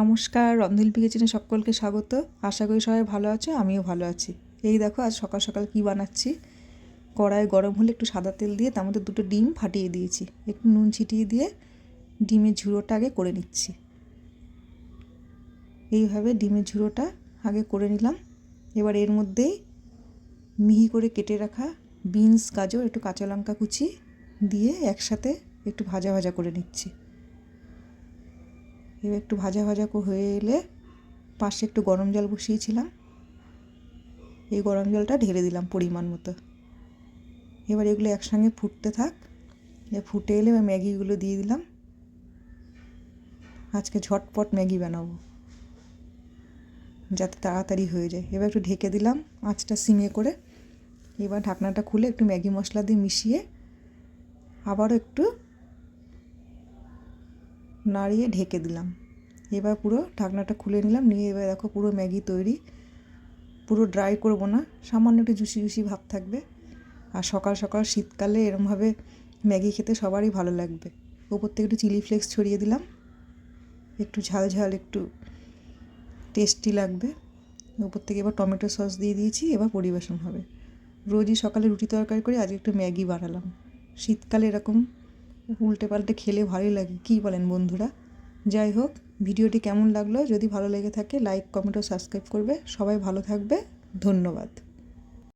নমস্কার রন্ধনলিপি কিচেনে সকলকে স্বাগত। আশা করি সবাই ভালো আছো, আমিও ভালো আছি। এই দেখো, আজ সকাল সকাল কি বানাচ্ছি? কড়াই গরম হলে একটু সাদা তেল দিয়ে তার মধ্যে দুটো ডিম ফাটিয়ে দিয়েছি। একটু নুন ছিটিয়ে দিয়ে ডিমের ঝুড়োটা আগে করে নিচ্ছি। এইভাবে ডিমের ঝুড়োটা আগে করে নিলাম। এবার এর মধ্যেই মিহি করে কেটে রাখা বিনস, গাজর, একটু কাঁচা লঙ্কা কুচি দিয়ে একসাথে একটু ভাজা ভাজা করে নিচ্ছি। এবার একটু ভাজা ভাজা হয়ে এলে পাশে একটু গরম জল বসিয়েছিলাম। এই গরম জলটা ঢেলে দিলাম পরিমাণ মতো। এবার এগুলো একসঙ্গে ফুটতে থাক। ফুটে এলে এবার ম্যাগিগুলো দিয়ে দিলাম। আজকে ঝটপট ম্যাগি বানাবো। যাতে তাড়াতাড়ি হয়ে যায়। এবার একটু ঢেকে দিলাম আঁচটা সিমে করে। এবার ঢাকনাটা খুলে একটু ম্যাগি মশলা দিয়ে মিশিয়ে আবারও একটু নাড়িয়ে ঢেকে দিলাম। এবার পুরো ঢাকনাটা খুলে নিলাম, নিয়ে এবার দেখো পুরো ম্যাগি তৈরি। পুরো ড্রাই করব না, সামান্য একটু জুসি জুসি ভাব থাকবে। আর সকাল সকাল শীতকালে এরমভাবে ম্যাগি খেতে সবারই ভালো লাগবে। ওপর থেকে একটু চিলি ফ্লেক্স ছড়িয়ে দিলাম। একটু ঝাল ঝাল, একটু টেস্টি লাগবে। ওপর থেকে এবার টমেটো সস দিয়ে দিয়েছি, এবার পরিবেশন হবে। রোজই সকালে রুটি তরকারি করে আজকে একটু ম্যাগি বানালাম। শীতকালে এরকম উল্টে পাল্টে খেলে ভালোই লাগে। কী বলেন বন্ধুরা? যাই হোক, ভিডিওটি কেমন লাগল? যদি ভালো লেগে থাকে লাইক কমেন্ট ও সাবস্ক্রাইব করবে। সবাই ভালো থাকবে। ধন্যবাদ।